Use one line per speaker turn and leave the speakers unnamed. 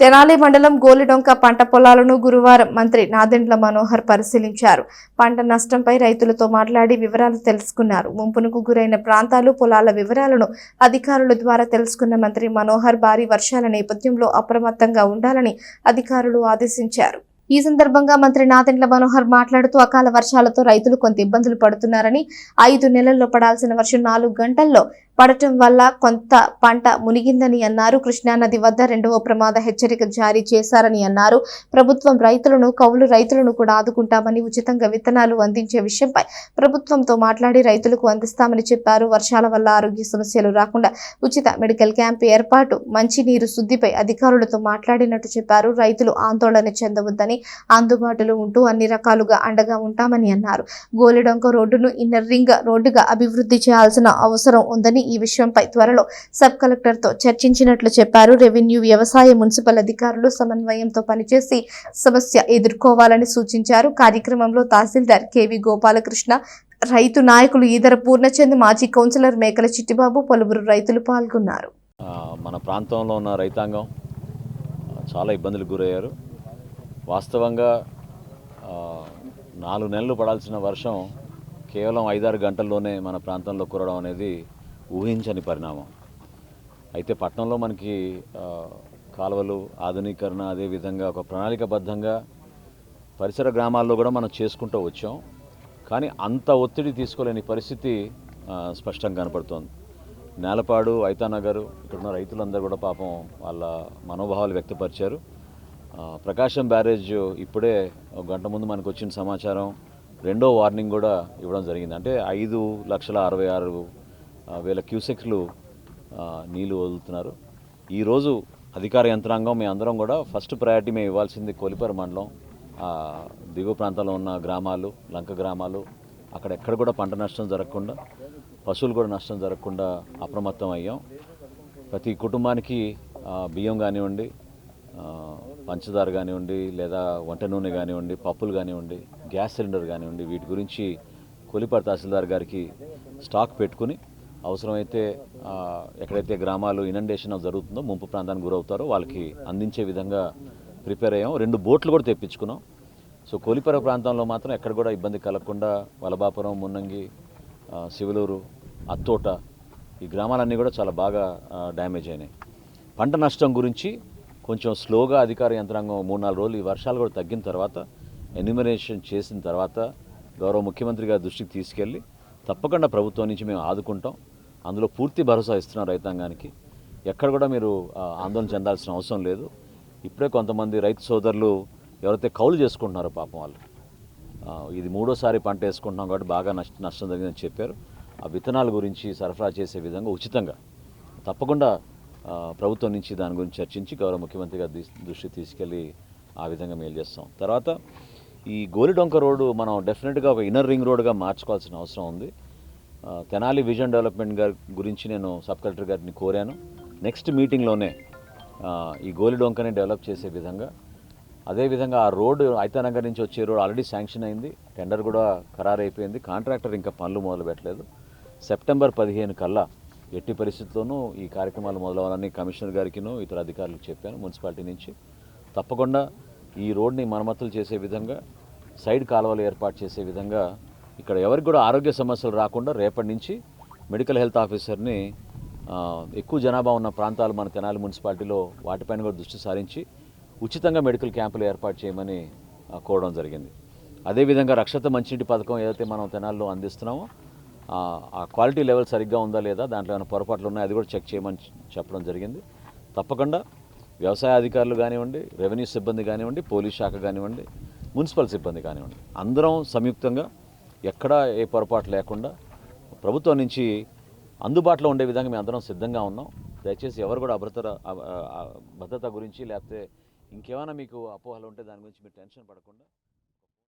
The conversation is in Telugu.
తెనాలి మండలం గోలిడొంక పంట పొలాలను గురువారం మంత్రి నాదెండ్ల మనోహర్ పరిశీలించారు. పంట నష్టంపై రైతులతో మాట్లాడి వివరాలు తెలుసుకున్నారు. ముంపునకు గురైన ప్రాంతాలు పొలాల వివరాలను అధికారుల ద్వారా తెలుసుకున్న మంత్రి మనోహర్ భారీ వర్షాల నేపథ్యంలో అప్రమత్తంగా ఉండాలని అధికారులు ఆదేశించారు. ఈ సందర్భంగా మంత్రి నాదెండ్ల మనోహర్ మాట్లాడుతూ అకాల వర్షాలతో రైతులు కొంత ఇబ్బందులు పడుతున్నారని ఐదు నెలల్లో పడాల్సిన వర్షం నాలుగు గంటల్లో పడటం వల్ల కొంత పంట మునిగిందని అన్నారు. కృష్ణానది వద్ద రెండవ ప్రమాద హెచ్చరిక జారీ చేశారని అన్నారు. ప్రభుత్వం రైతులను కౌలు రైతులను కూడా ఆదుకుంటామని ఉచితంగా విత్తనాలు అందించే విషయంపై ప్రభుత్వంతో మాట్లాడి రైతులకు అందిస్తామని చెప్పారు. వర్షాల వల్ల ఆరోగ్య సమస్యలు రాకుండా ఉచిత మెడికల్ క్యాంప్ ఏర్పాటు మంచినీరు శుద్ధిపై అధికారులతో మాట్లాడినట్టు చెప్పారు. రైతులు ఆందోళన చెందవద్దని అందుబాటులో ఉంటూ అన్ని రకాలుగా అండగా ఉంటామని అన్నారు. గోలెడొంక రోడ్డును ఇన్నర్ రింగ్ రోడ్డుగా అభివృద్ధి చేయాల్సిన అవసరం ఉందని ఈ విషయంపై త్వరలో సబ్ కలెక్టర్తో చర్చించినట్లు చెప్పారు. రెవెన్యూ వ్యవసాయ మున్సిపల్ అధికారులు సమన్వయంతో పనిచేసి సమస్య ఎదుర్కోవాలని సూచించారు. కార్యక్రమంలో తహసీల్దార్ కెవి గోపాలకృష్ణ రైతు నాయకులు ఈదర పూర్ణచంద్ మాజీ కౌన్సిలర్ మేకల చిట్టిబాబు పలువురు రైతులు పాల్గొన్నారు.
మన ప్రాంతంలో ఉన్న రైతాంగం చాలా ఇబ్బందులకు గురయ్యారు. వాస్తవంగా నాలుగు నెలలు పడాల్సిన వర్షం కేవలం ఐదారు గంటల్లోనే మన ప్రాంతంలో కురవడం అనేది ఊహించని పరిణామం. అయితే పట్టణంలో మనకి కాలువలు ఆధునీకరణ అదేవిధంగా ఒక ప్రణాళికబద్ధంగా పరిసర గ్రామాల్లో కూడా మనం చేసుకుంటూ వచ్చాం. కానీ అంత ఒత్తిడి తీసుకోలేని పరిస్థితి స్పష్టంగా కనపడుతోంది. నేలపాడు ఐతానగర్ ఇక్కడ ఉన్న రైతులందరూ కూడా పాపం వాళ్ళ మనోభావాలు వ్యక్తపరిచారు. ప్రకాశం బ్యారేజ్ ఇప్పుడే ఒక గంట ముందు మనకు వచ్చిన సమాచారం రెండో వార్నింగ్ కూడా ఇవ్వడం జరిగింది. అంటే ఐదు లక్షల అరవై ఆరు వేల క్యూసెక్స్లు నీళ్ళు నీళ్ళు వదులుతున్నారు. ఈరోజు అధికార యంత్రాంగం మేము అందరం కూడా ఫస్ట్ ప్రయారిటీ మేము ఇవ్వాల్సింది కోలిపర మండలం దిగువ ప్రాంతంలో ఉన్న గ్రామాలు లంక గ్రామాలు అక్కడ ఎక్కడ కూడా పంట నష్టం జరగకుండా పశువులు కూడా నష్టం జరగకుండా అప్రమత్తం అయ్యాం. ప్రతి కుటుంబానికి బియ్యం కానివ్వండి పంచదార కానివ్వండి లేదా వంట నూనె కానివ్వండి పప్పులు కానివ్వండి గ్యాస్ సిలిండర్ కానివ్వండి వీటి గురించి కొలిపర్ తహసీల్దార్ గారికి స్టాక్ పెట్టుకుని అవసరమైతే ఎక్కడైతే గ్రామాలు ఇనండేషన్ జరుగుతుందో ముంపు ప్రాంతానికి గురవుతారో వాళ్ళకి అందించే విధంగా ప్రిపేర్ అయ్యాం. రెండు బోట్లు కూడా తెప్పించుకున్నాం. సో కోలిపర ప్రాంతంలో మాత్రం ఎక్కడ కూడా ఇబ్బంది కలగకుండా వలబాపురం మున్నంగి శివలూరు అత్తోట ఈ గ్రామాలన్నీ కూడా చాలా బాగా డ్యామేజ్ అయినాయి. పంట నష్టం గురించి కొంచెం స్లోగా అధికార యంత్రాంగం మూడు నాలుగు రోజులు ఈ వర్షాలు కూడా తగ్గిన తర్వాత ఎన్యూమరేషన్ చేసిన తర్వాత గౌరవ ముఖ్యమంత్రి గారి దృష్టికి తీసుకెళ్ళి తప్పకుండా ప్రభుత్వం నుంచి మేము ఆదుకుంటాం. అందులో పూర్తి భరోసా ఇస్తున్నాం రైతాంగానికి. ఎక్కడ కూడా మీరు ఆందోళన చెందాల్సిన అవసరం లేదు. ఇప్పుడే కొంతమంది రైతు సోదరులు ఎవరైతే కౌలు చేసుకుంటున్నారో పాపం వాళ్ళు ఇది మూడోసారి పంట వేసుకుంటున్నాం కాబట్టి బాగా నష్ట నష్టం జరిగిందని చెప్పారు. ఆ విత్తనాల గురించి సరఫరా చేసే విధంగా ఉచితంగా తప్పకుండా ప్రభుత్వం నుంచి దాని గురించి చర్చించి గౌరవ ముఖ్యమంత్రి గారి దృష్టి- తీసుకెళ్ళి ఆ విధంగా మేలు చేస్తాం. తర్వాత ఈ గోలిడొంక రోడ్డు మనం డెఫినెట్గా ఒక ఇన్నర్ రింగ్ రోడ్గా మార్చుకోవాల్సిన అవసరం ఉంది. తెనాలి విజన్ డెవలప్మెంట్ గారి గురించి నేను సబ్ కలెక్టర్ గారిని కోరాను. నెక్స్ట్ మీటింగ్లోనే ఈ గోలిడొంకని డెవలప్ చేసే విధంగా. అదేవిధంగా ఆ రోడ్డు ఐతానగర్ నుంచి వచ్చే రోడ్ ఆల్రెడీ శాంక్షన్ అయింది. టెండర్ కూడా ఖరారు అయిపోయింది కాంట్రాక్టర్ ఇంకా పనులు మొదలు పెట్టలేదు. సెప్టెంబర్ పదిహేను కల్లా ఎట్టి పరిస్థితుల్లోనూ ఈ కార్యక్రమాలు మొదలవ్వాలని కమిషనర్ గారికిను ఇతర అధికారులకు చెప్పాను మున్సిపాలిటీ నుంచి. తప్పకుండా ఈ రోడ్ని మరమ్మతులు చేసే విధంగా సైడ్ కాలువలు ఏర్పాటు చేసే విధంగా ఇక్కడ ఎవరికి కూడా ఆరోగ్య సమస్యలు రాకుండా రేపటి నుంచి మెడికల్ హెల్త్ ఆఫీసర్ని ఎక్కువ జనాభా ఉన్న ప్రాంతాలు మన తెనాలి మున్సిపాలిటీలో వాటిపైన కూడా దృష్టి సారించి ఉచితంగా మెడికల్ క్యాంపులు ఏర్పాటు చేయమని కోరడం జరిగింది. అదేవిధంగా రక్షత మంచినీటి పథకం ఏదైతే మనం తెనాల్లో అందిస్తున్నామో ఆ, ఆ క్వాలిటీ లెవెల్ సరిగ్గా ఉందా లేదా దాంట్లో ఏమైనా పొరపాట్లు ఉన్నాయో అది కూడా చెక్ చేయమని చెప్పడం జరిగింది. తప్పకుండా వ్యవసాయ అధికారులు కానివ్వండి రెవెన్యూ సిబ్బంది కానివ్వండి పోలీస్ శాఖ కానివ్వండి మున్సిపల్ సిబ్బంది కానివ్వండి. అందరం సంయుక్తంగా ఎక్కడా ఏ పొరపాటు లేకుండా ప్రభుత్వం నుంచి అందుబాటులో ఉండే విధంగా మేము అందరం సిద్ధంగా ఉన్నాం. దయచేసి ఎవరు కూడా అభద్రత భద్రత గురించి లేకపోతే ఇంకేమైనా మీకు అపోహలు ఉంటే దాని గురించి మీరు టెన్షన్ పడకుండా